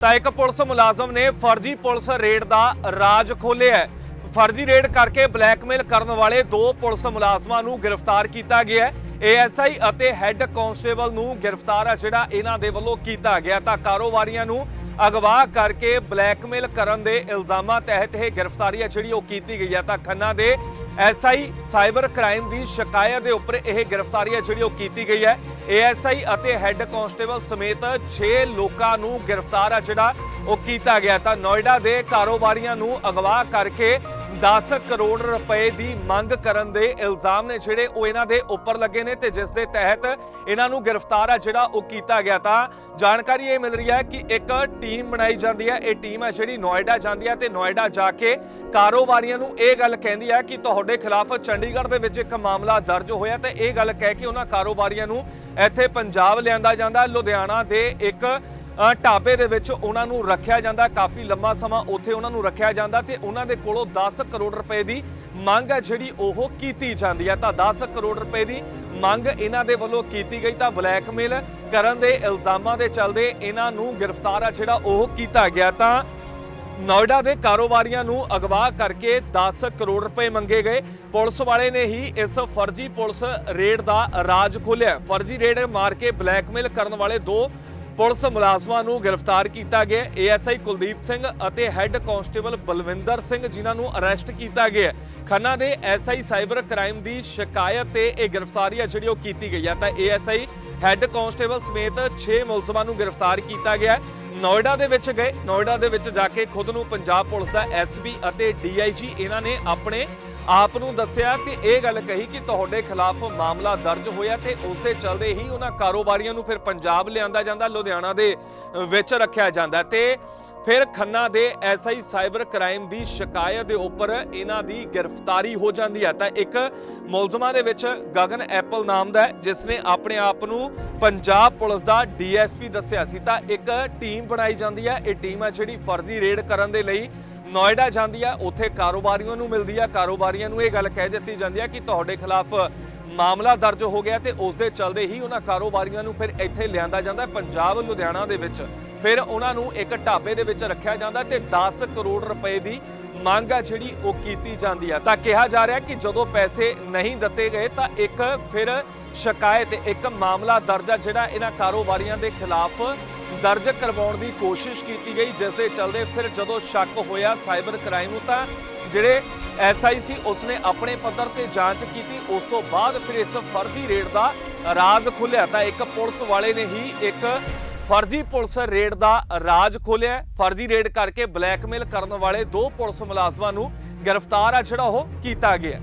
ਤਾਂ ਇੱਕ ਪੁਲਿਸ ਮੁਲਾਜ਼ਮ ਨੇ ਫਰਜ਼ੀ ਪੁਲਿਸ ਰੇਡ ਦਾ ਰਾਜ ਖੋਲ੍ਹਿਆ ਫਰਜ਼ੀ ਰੇਡ ਕਰਕੇ ਬਲੈਕਮੇਲ ਕਰਨ ਵਾਲੇ ਦੋ ਪੁਲਿਸ ਮੁਲਾਜ਼ਮਾਂ ਨੂੰ ਗ੍ਰਿਫਤਾਰ ਕੀਤਾ ਗਿਆ ਹੈ। ਏਐਸਆਈ ਅਤੇ ਹੈੱਡ ਕਾਂਸਟੇਬਲ ਨੂੰ ਗ੍ਰਿਫਤਾਰ ਆ ਜਿਹੜਾ ਇਹਨਾਂ ਦੇ ਵੱਲੋਂ ਕੀਤਾ ਗਿਆ ਤਾਂ ਕਾਰੋਬਾਰੀਆਂ ਨੂੰ ਅਗਵਾ ਕਰਕੇ ਬਲੈਕਮੇਲ ਕਰਨ ਦੇ ਇਲਜ਼ਾਮਾਂ ਤਹਿਤ ਇਹ ਗ੍ਰਿਫਤਾਰੀ ਹੈ, ਜਿਹੜੀ ਉਹ ਕੀਤੀ ਗਈ ਹੈ। ਤਾਂ ਖੰਨਾ ਦੇ ਐਸਆਈ ਸਾਈਬਰ ਕ੍ਰਾਈਮ ਦੀ ਸ਼ਿਕਾਇਤ ਦੇ ਉੱਪਰ ਇਹ ਗ੍ਰਿਫਤਾਰੀ ਹੈ ਜਿਹੜੀ ਉਹ ਕੀਤੀ ਗਈ ਹੈ। ਏਐਸਆਈ ਅਤੇ ਹੈੱਡ ਕਾਂਸਟੇਬਲ ਸਮੇਤ 6 ਲੋਕਾਂ ਨੂੰ ਗ੍ਰਿਫਤਾਰ ਆ ਜਿਹੜਾ ਉਹ ਕੀਤਾ ਗਿਆ। ਤਾਂ ਨੋਇਡਾ ਦੇ ਕਾਰੋਬਾਰੀਆਂ ਨੂੰ ਅਗਵਾ ਕਰਕੇ 10 ਕਰੋੜ ਰੁਪਏ ਦੀ ਮੰਗ ਕਰਨ ਦੇ ਇਲਜ਼ਾਮ ਨੇ ਜਿਹੜੇ ਉਹ ਇਹਨਾਂ ਦੇ ਉੱਪਰ ਲੱਗੇ ਨੇ ਤੇ ਜਿਸ ਦੇ ਤਹਿਤ ਇਹਨਾਂ ਨੂੰ ਗ੍ਰਿਫਤਾਰ ਆ ਜਿਹੜਾ ਉਹ ਕੀਤਾ ਗਿਆ ਤਾਂ ਜਾਣਕਾਰੀ ਇਹ ਮਿਲ ਰਹੀ ਹੈ ਕਿ ਇੱਕ ਟੀਮ ਬਣਾਈ ਜਾਂਦੀ ਹੈ, ਇਹ ਟੀਮ ਹੈ ਜਿਹੜੀ ਨੋਇਡਾ ਜਾਂਦੀ ਹੈ ਤੇ ਨੋਇਡਾ ਜਾ ਕੇ ਕਾਰੋਬਾਰੀਆਂ ਨੂੰ ਇਹ ਗੱਲ ਕਹਿੰਦੀ ਹੈ ਕਿ ਤੁਹਾਡੇ ਖਿਲਾਫ ਚੰਡੀਗੜ੍ਹ ਦੇ ਵਿੱਚ ਇੱਕ ਮਾਮਲਾ ਦਰਜ ਹੋਇਆ ਤੇ ਇਹ ਗੱਲ ਕਹਿ ਕੇ ਉਹਨਾਂ ਕਾਰੋਬਾਰੀਆਂ ਨੂੰ ਇੱਥੇ ਪੰਜਾਬ ਲਿਆਂਦਾ ਜਾਂਦਾ, ਲੁਧਿਆਣਾ ਦੇ ਇੱਕ ਢਾਬੇ ਦੇ ਵਿੱਚ ਉਹਨਾਂ ਨੂੰ ਰੱਖਿਆ ਜਾਂਦਾ। ਕਾਫੀ ਲੰਮਾ ਸਮਾਂ ਉੱਥੇ ਉਹਨਾਂ ਨੂੰ ਰੱਖਿਆ ਜਾਂਦਾ ਤੇ ਉਹਨਾਂ ਦੇ ਕੋਲੋਂ 10 ਕਰੋੜ ਰੁਪਏ ਦੀ ਮੰਗ ਹੈ ਜਿਹੜੀ ਉਹ ਕੀਤੀ ਜਾਂਦੀ ਹੈ। ਤਾਂ 10 ਕਰੋੜ ਰੁਪਏ ਦੀ ਮੰਗ ਇਹਨਾਂ ਦੇ ਵੱਲੋਂ ਕੀਤੀ ਗਈ ਤਾਂ ਬਲੈਕਮੇਲ ਕਰਨ ਦੇ ਇਲਜ਼ਾਮਾਂ ਦੇ ਚੱਲਦੇ ਇਹਨਾਂ ਨੂੰ ਗ੍ਰਿਫਤਾਰ ਆ ਜਿਹੜਾ ਉਹ ਕੀਤਾ ਗਿਆ। ਤਾਂ ਨੋਇਡਾ ਦੇ ਕਾਰੋਬਾਰੀਆਂ ਨੂੰ ਅਗਵਾ ਕਰਕੇ 10 ਕਰੋੜ ਰੁਪਏ ਮੰਗੇ ਗਏ। ਪੁਲਿਸ ਵਾਲੇ ਨੇ ਹੀ ਇਸ ਫਰਜ਼ੀ ਪੁਲਿਸ ਰੇਡ ਦਾ ਰਾਜ ਖੋਲ੍ਹਿਆ। ਫਰਜ਼ੀ ਰੇਡ ਮਾਰ ਕੇ ਬਲੈਕਮੇਲ ਕਰਨ ਵਾਲੇ ਦੋ ਪੁਲਿਸ ਮੁਲਾਜ਼ਮਾਂ ਨੂੰ ਗ੍ਰਿਫਤਾਰ ਕੀਤਾ ਗਿਆ ਏਐਸਆਈ ਕੁਲਦੀਪ ਸਿੰਘ ਅਤੇ ਹੈੱਡ ਕਾਂਸਟੇਬਲ ਬਲਵਿੰਦਰ ਸਿੰਘ ਜਿਨ੍ਹਾਂ ਨੂੰ ਅਰੈਸਟ ਕੀਤਾ ਗਿਆ ਖੰਨਾ ਦੇ ਐਸਆਈ ਸਾਈਬਰ ਕ੍ਰਾਈਮ ਦੀ ਸ਼ਿਕਾਇਤ ਤੇ ਇਹ ਗ੍ਰਿਫਤਾਰੀ ਹੈ ਜਿਹੜੀ ਉਹ ਕੀਤੀ ਗਈ ਹੈ। ਤਾਂ ਏਐਸਆਈ ਹੈੱਡ ਕਾਂਸਟੇਬਲ ਸਮੇਤ 6 ਮੁਲਜ਼ਮਾਂ ਨੂੰ ਗ੍ਰਿਫਤਾਰ ਕੀਤਾ ਗਿਆ ਨੋਇਡਾ ਦੇ ਵਿੱਚ ਗਏ। ਨੋਇਡਾ ਦੇ ਵਿੱਚ ਜਾ ਕੇ ਖੁਦ ਨੂੰ ਪੰਜਾਬ ਪੁਲਿਸ ਦਾ ਐਸਪੀ ਅਤੇ ਡੀਆਈਜੀ ਇਹਨਾਂ ਨੇ ਆਪਣੇ ਆਪ ਨੂੰ ਦੱਸਿਆ ਤੇ ਇਹ ਗੱਲ ਕਹੀ ਕਿ ਤੁਹਾਡੇ ਖਿਲਾਫ ਮਾਮਲਾ ਦਰਜ ਹੋਇਆ ਤੇ ਉਸ ਦੇ ਹੀ ਉਹਨਾਂ ਕਾਰੋਬਾਰੀਆਂ ਨੂੰ ਫਿਰ ਪੰਜਾਬ ਲਿਆਂਦਾ ਜਾਂਦਾ, ਲੁਧਿਆਣਾ ਦੇ ਵਿੱਚ ਰੱਖਿਆ ਜਾਂਦਾ ਤੇ ਫਿਰ ਖੰਨਾ ਦੇ ਐਸਆਈ ਸਾਈਬਰ ਕ੍ਰਾਈਮ ਦੀ ਸ਼ਿਕਾਇਤ ਦੇ ਉੱਪਰ ਇਹਨਾਂ ਦੀ ਗ੍ਰਿਫਤਾਰੀ ਹੋ ਜਾਂਦੀ ਹੈ। ਤਾਂ ਇੱਕ ਮੁਲਜ਼ਮਾਂ ਦੇ ਵਿੱਚ ਗਗਨ ਐਪਲ ਨਾਮ ਦਾ ਹੈ, ਜਿਸ ਨੇ ਆਪਣੇ ਆਪ ਨੂੰ ਪੰਜਾਬ ਪੁਲਿਸ ਦਾ ਡੀਐਸਪੀ ਦੱਸਿਆ ਸੀ। ਤਾਂ ਇੱਕ ਟੀਮ ਬਣਾਈ ਜਾਂਦੀ ਹੈ, ਇਹ ਟੀਮ ਹੈ ਜਿਹੜੀ ਫਰਜ਼ੀ ਰੇਡ ਕਰਨ ਦੇ ਲਈ ਨੋਇਡਾ ਜਾਂਦੀ ਆ, ਉੱਥੇ ਕਾਰੋਬਾਰੀਆਂ ਨੂੰ ਮਿਲਦੀ ਆ। ਕਾਰੋਬਾਰੀਆਂ ਨੂੰ ਇਹ ਗੱਲ ਕਹਿ ਦਿੱਤੀ ਜਾਂਦੀ ਆ ਕਿ ਤੁਹਾਡੇ ਖਿਲਾਫ ਮਾਮਲਾ ਦਰਜ ਹੋ ਗਿਆ ਤੇ ਉਸ ਦੇ ਚਲਦੇ ਹੀ ਉਹਨਾਂ ਕਾਰੋਬਾਰੀਆਂ ਨੂੰ ਫਿਰ ਇੱਥੇ ਲਿਆਂਦਾ ਜਾਂਦਾ ਪੰਜਾਬ, ਲੁਧਿਆਣਾ ਦੇ ਵਿੱਚ। ਫਿਰ ਉਹਨਾਂ ਨੂੰ ਇੱਕ ਢਾਬੇ ਦੇ ਵਿੱਚ ਰੱਖਿਆ ਜਾਂਦਾ ਤੇ 10 ਕਰੋੜ ਰੁਪਏ ਦੀ ਮੰਗ ਆ ਜਿਹੜੀ ਉਹ ਕੀਤੀ ਜਾਂਦੀ ਆ। ਤਾਂ ਕਿਹਾ ਜਾ ਰਿਹਾ ਕਿ ਜਦੋਂ ਪੈਸੇ ਨਹੀਂ ਦਿੱਤੇ ਗਏ ਤਾਂ ਇੱਕ ਫਿਰ ਸ਼ਿਕਾਇਤ, ਇੱਕ ਮਾਮਲਾ ਦਰਜਾ ਜਿਹੜਾ ਇਹਨਾਂ ਕਾਰੋਬਾਰੀਆਂ ਦੇ ਖਿਲਾਫ ਦਰਜ ਕਰਵਾਉਣ ਦੀ ਕੋਸ਼ਿਸ਼ ਕੀਤੀ ਗਈ, ਜਿਸ ਦੇ ਚਲਦੇ ਫਿਰ ਜਦੋਂ ਸ਼ੱਕ ਹੋਇਆ ਸਾਈਬਰ ਕ੍ਰਾਈਮ ਨੂੰ ਤਾਂ ਜਿਹੜੇ ਐਸਆਈ ਸੀ ਉਸਨੇ ਆਪਣੇ ਪੱਧਰ ਤੇ ਜਾਂਚ ਕੀਤੀ, ਉਸ ਤੋਂ ਬਾਅਦ ਫਿਰ ਇਸ ਫਰਜ਼ੀ ਰੇਡ ਦਾ ਰਾਜ਼ ਖੁੱਲਿਆ। ਤਾਂ ਇੱਕ ਪੁਲਿਸ ਵਾਲੇ ਨੇ ਹੀ ਇੱਕ ਫਰਜ਼ੀ ਪੁਲਿਸ ਰੇਡ ਦਾ ਰਾਜ ਖੋਲਿਆ। ਫਰਜ਼ੀ ਰੇਡ ਕਰਕੇ ਬਲੈਕਮੇਲ ਕਰਨ ਵਾਲੇ ਦੋ ਪੁਲਿਸ ਮੁਲਾਜ਼ਮਾਂ ਨੂੰ ਗ੍ਰਿਫਤਾਰ ਆ ਜਿਹੜਾ ਉਹ ਕੀਤਾ ਗਿਆ।